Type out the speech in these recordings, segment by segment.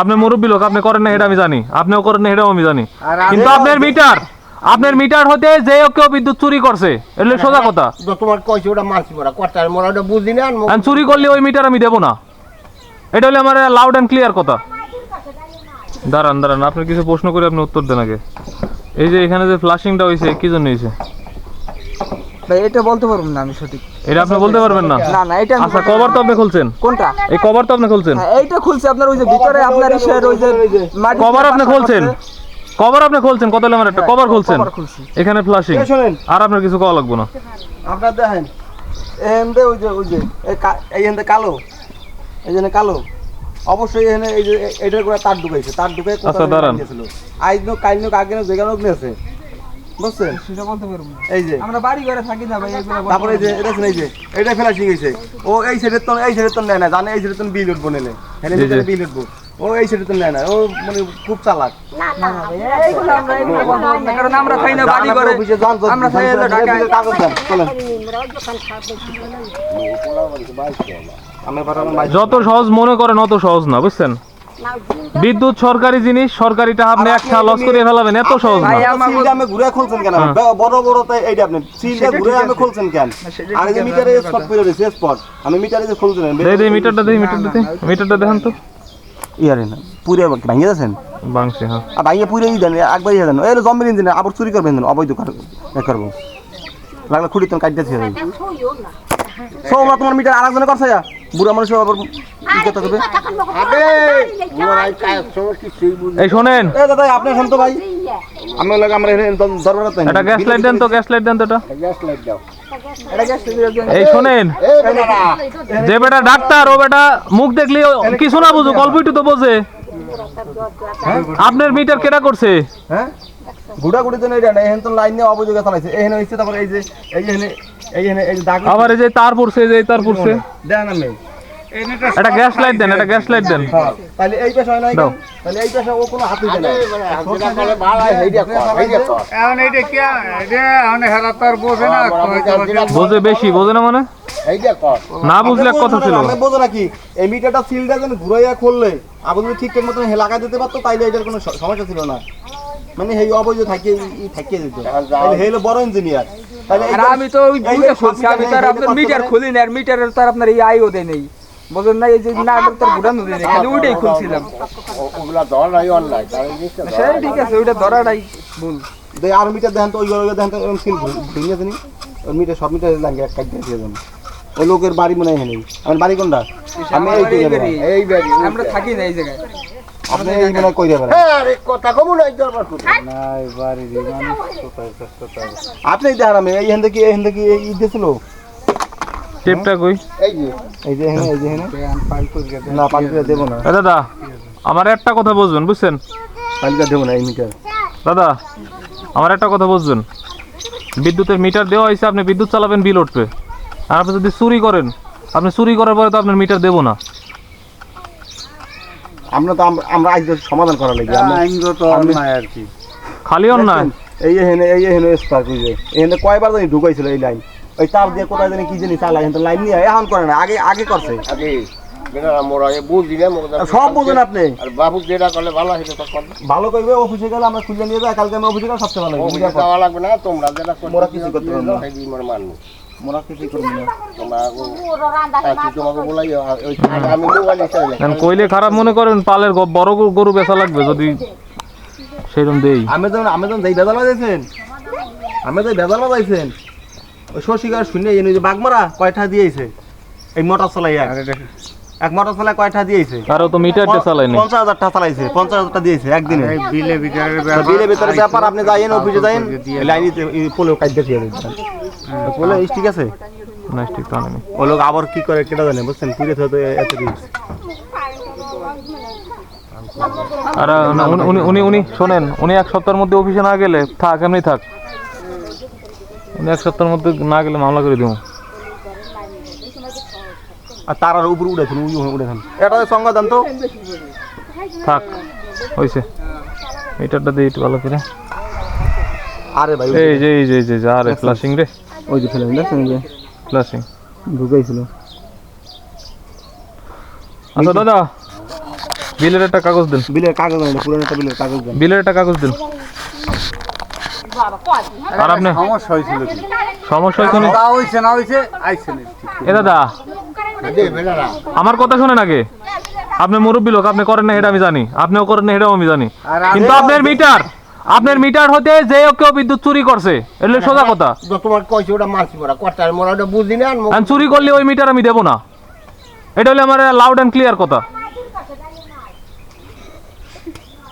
আপনি মুরব্বী লোক আপনি করেন না এটা আমি জানি। আপনিও করেন না এটাও আমি জানি। কিন্তু আপনার মিটার আপনার মিটার হতে যে কেউ বিদ্যুৎ চুরি করছে এটা সোজা কথা। তোমার কইছে ওটা মানছি মোরা কর্তার মোরা ওটা বুঝি না আর চুরি করলে ওই মিটার আমি দেবো না। এটা হলো আমার লাউড অ্যান্ড ক্লিয়ার কথা। দাঁড়ান দাঁড়ান আপনি কিছু প্রশ্ন করে আপনি উত্তর দেন আগে। এই যে এখানে যে ফ্লাশিংটা হয়েছে কি জন্য হয়েছে ভাই এটা বলতে পারব না আমি সঠিক। এটা আপনি বলতে পারবেন না? না না এটা আচ্ছা কভার তো আপনি খুলছেন। কোনটা? এই কভার তো আপনি খুলছেন। হ্যাঁ, এইটা খুলছে আপনার ওই যে ভিতরে আপনার ইসের ওই যে মাটি কভার আপনি খুলছেন। কভার আপনি খুলছেন কত লেমার একটা? হ্যাঁ, কভার খুলছেন। এখানে ফ্লাশিং আর আপনার কিছু কওয়া লাগবে না। আপনার দেখেন এখানে ওই যে ওই যে এইখানে কালো। এই জন্য কালো। অবশ্যই এখানে এই যে এটার করে তার ঢুকাইছে। তার ঢুকাই আচ্ছা, দাঁড়ান। আজ নো কাল নো আগে নো যেখানে নিয়েছে। বুঝছেন? সেটা বলতে পারব এই যে। আমরা বাড়ি ঘরে থাকি না ভাই এগুলো তারপরে এই যে এটা এই যে এটা ও এই সাইডের তো এই সাইডের তো নেয় না জানে এই সাইডের তো বিল উঠবো নেলে। জি। বিল উঠবো। ও এই সাইডের তো নেয় না ও মানে খুব চালাক। আমরা পারব না, না বাড়ি আমরা থাকি হলো ঢাকায়। কাগজ দেন চলেন। আমি যত সহজ মনে করেন অত সহজ না বুঝছেন? বিদ্যুৎ সরকারি জিনিস সরকারিটা আপনি আর একটা লস করে ফেলাবেন এত সহজ না। সিলটা আমি ঘুরে খুলছেন কেন? হ্যাঁ। বড় বড় তো এইটা আপনি সিলটা ঘুরে আমি খুলছেন কেন? আর যে মিটারে স্পট। করে দিয়েছে স্পট আমি মিটারে যে খুলছিলেন দেই দেই মিটারটা দেই মিটারটা দেই মিটারটা দেখেন তো। ইয়ারে না পুরে ভাঙিয়ে যাচ্ছেন? বাংশি হ্যাঁ। আর ভাঙিয়ে পুরে দেন একবার ইয়ে দেন। এই জম্বির ইঞ্জিন আবার চুরি করবেন দেন অবৈধ কার করব। লাগলে খুঁড়ি তুমি কাটতে ছিল সৌমা তোমার মিটার আরেকজনে করছে যা। বুড়া মানুষ আবার এই শোনেন। এ দাদা আপনি এখন তো ভাই আমি লাগে আমরা এখানে দরবার তাই একটা গ্যাস লাইট দেন তো গ্যাস লাইট দেন তো এটা। এটা গ্যাস থেকে দিয়ে- এই শোনেন। যে বেটা ডাক্তার ও বেটা মুখ দেখলি কিছু না বুঝুক অল্প একটু তো বোঝে। আপনার মিটার কেটা করছে? হ্যাঁ? গুড়া গুড়ি তো এটা না এখানে তো লাইন নিয়ে অবৈধ চালাইছে এখানে হইছে তারপরে এই যে এই যে আবার এই যে তার পড়ছে এই যে তার পড়ছে। দেন আমি। একটা গ্যাস লাইট দেন একটা গ্যাস লাইট দেন। হ্যাঁ তাহলে এই পেশা হয় না দাও। তাহলে এই পেশা ও কোনো হাত দিতে না। এখন এইটা কি? এটা এখন হেরা তো আর বোঝে না। বোঝে বেশি বোঝে না মানে? না বুঝলে এক কথা ছিল? আমি বোঝো নাকি এই মিটারটা সিলটা যেন ঘুরাইয়া খুললে আবার যদি ঠিকঠাক মতো লাগা দিতে পারতো তাইলে এটার কোনো সমস্যা ছিল না। মানে এই অবৈধ থাকিয়ে ই থাকিয়ে দিত। তাহলে হেলো বড় ইঞ্জিনিয়ার আর আমি তো ওই দুইটা খুলছি আমি তো আর আপনার মিটার খুলি না আর মিটারের তো আর আপনার এই আইও দেয় নেই। বুঝলেন না এই যে না তার ঘুরানো দেয় নেই খালি ওইটাই খুলছিলাম। ঠিক আছে ওইটা ধরাটাই ভুল। দে আর মিটার দেখেন তো ওই ঘরে দেখেন তো এরকম সিল ভেঙে জানি ওই মিটার সব মিটার লাগে এক কাট দিয়ে দেন। ওই লোকের বাড়ি মনে হয় নেই আমার বাড়ি কোনটা? আমি এই আমরা থাকি না এই জায়গায়। আপনি হয় কই দেবেন আপনি দেখেন আমি এই হেন্দে কি এই হেন্দে কি এই ঈদ টেপটা কই? এই যে। এই যে এই যে না পালিকা দেবো না। দাদা আমার একটা কথা বুঝবেন বুঝছেন? পালিকা দেবো না এই মিটার। দাদা আমার একটা কথা বুঝবেন। বিদ্যুতের মিটার দেওয়া হয়েছে আপনি বিদ্যুৎ চালাবেন বিল উঠবে। আর আপনি যদি চুরি করেন আপনি চুরি করার পরে তো আপনার মিটার দেবো না। আমরা তো আম- আমরা আজ সমাধান করা লাগে। আমরা আইনগত অন্যায় আর কি। খালি অন্যায় এই এখানে এই এখানে স্পার্ক হইছে এখানে কয়বার জানি ঢুকাইছিল এই লাইন। ওই তার দিয়ে কোথায় জানি কি জানি চালাই কিন্তু লাইন নিয়ে এখন করে না আগে আগে করছে। সব বুঝেন আপনি। বাবু যেটা করলে ভালো তো করবে ভালো করবে অফিসে গেলে আমরা খুঁজে নিয়ে যাই কালকে আমি অফিসে গেলে সবচেয়ে ভালো লাগবে না তোমরা যেটা মোরা কিছু করতে পারব মানবো। মোরা কিছু করব না। তোমাকে বলাই আমি মোবাইল কইলে খারাপ মনে করেন পালের বড় গরু- গরু বেচা লাগবে যদি সেরকম দেই। আমি যখন আমি যখন যেই বেজাল বাজাইছেন আমি তো বেজাল বাজাইছেন ওই শশিকার শুনে যে বাগমারা কয়টা দিয়েছে? এই মোটর চালাই এক মোটর কয়টা দিয়েছে? কারও তো মিটার দিয়ে চালায়নি। পঞ্চাশ হাজার টাকা চালাইছে পঞ্চাশ হাজার টাকা দিয়েছে একদিনে। বিলে বিচারের তো বিলের ভিতরে ব্যাপার আপনি যাইয়েন অফিসে পোলো কাটতে দিয়ে পোলো ঠিক আছে? না ঠিক তো নেই ও লোক আবার কি করে কেটা জানে বুঝছেন? পুজো তো এত রিস্ক আর উনি- উনি উনি উনি শোনেন উনি এক সপ্তাহের মধ্যে অফিসে না গেলে থাক এমনি থাক। উনি এক সপ্তাহের মধ্যে না গেলে মামলা করে দেবো আর তার আর উপরে উঠেছেন উই উঠেছেন এটা সঙ্গ দেন তো? থাক হয়েছে মিটারটা দিয়ে একটু ভালো করে। আরে ভাই এই যে এই যে এই যে আরে ফ্লাশিং রে। ওই যে ফেলে যে? ফ্লাশিং ঢুকাইছিল। আচ্ছা দাদা বিলের একটা কাগজ দেন। বিলের কাগজ দেন পুরনো একটা বিলের কাগজ দেন। বিলের একটা কাগজ দেন। আর আপনি? সমস্যা হয়েছিল কি? সমস্যা হয়েছে নি? তা হয়েছে না হয়েছে আইছে না এ দাদা আমার কথা শোনেন আগে। আপনি মুরব্বী লোক আপনি করেন না এটা আমি জানি। আপনিও করেন না এটাও আমি জানি। কিন্তু আপনার মিটার আপনার মিটার হতে যে কেউ বিদ্যুৎ চুরি করছে এটা সোজা কথা। তোমার কইছে ওটা মারছি মোরা কটার মোরা ওটা বুঝি না আমি চুরি করলে ওই মিটার আমি দেবো না। এটা হলে আমার লাউড অ্যান্ড ক্লিয়ার কথা।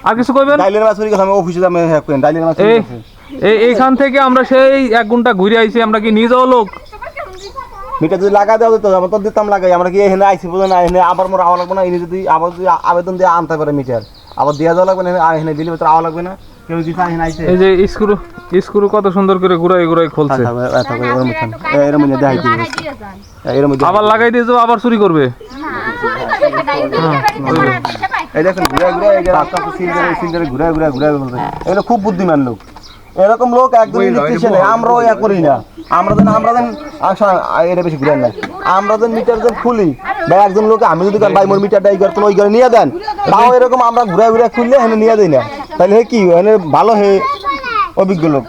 আর কিছু কইবেন? ডাইলের মাছ চুরি করছে আমি অফিসে আমি হ্যাক করেন ডাইলের মাছ চুরি করছে। এইখান থেকে আমরা সেই এক ঘণ্টা ঘুরে আইছি আমরা কি নিজেও লোক? মিটার যদি লাগা দেওয়া যেত আমরা তো দিতাম লাগাই। আমরা কি এখানে আইসি বোঝো না? এখানে আবার মোর আওয়া লাগবে না? এনে যদি আবার যদি আবেদন দিয়ে আনতে পারে মিটার। আবার দেওয়া দেওয়া লাগবে না? এখানে- এখানে বিলের ভিতরে আওয়া লাগবে না? কেউ চায় এখানে আইসে এই যে স্ক্রু স্ক্রু কত সুন্দর করে ঘুরাই ঘুরাই খুলছে। এরম মধ্যে দেখাই মধ্যে আবার লাগাই দিয়ে যাব আবার চুরি করবে। এই দেখেন ঘুরে ঘুরে ঘুরে ঘুরে ঘুরে খুব বুদ্ধিমান লোক। এরকম লোক একদম ইলেকট্রিশিয়ান আমরাও ইয়া করি না। আমরা যেন আমরা যেন আসা এটা বেশি ঘুরে না। আমরা যেন মিটার যেন খুলি। বা একজন লোক আমি যদি ভাই মোর মিটারটা এই করতাম ওই করে নিয়ে দেন। তাও এরকম আমরা ঘুরে ঘুরে খুললে এখানে নিয়ে দিই না। তাহলে হে কি এখানে ভালো হে অভিজ্ঞ লোক।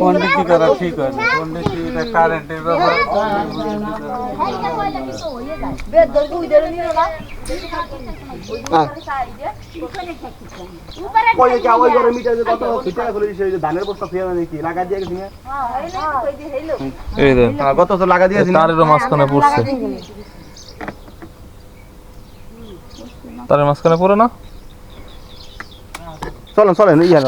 পন্ডিতি করা ঠিক হয় পন্ডিতি কারেন্টের ব্যাপার ওই যে ওই ঘরে মিটার যে কত ফিটা খুলে দিছে ওই যে ধানের বস্তা ফিরে লাগা দিয়ে গেছি না এই হ্যাঁ, গত বছর লাগা দিয়েছি না তারেরও মাঝখানে পড়ছে। তারের মাঝখানে পড়ে না? চলেন চলেন ইয়া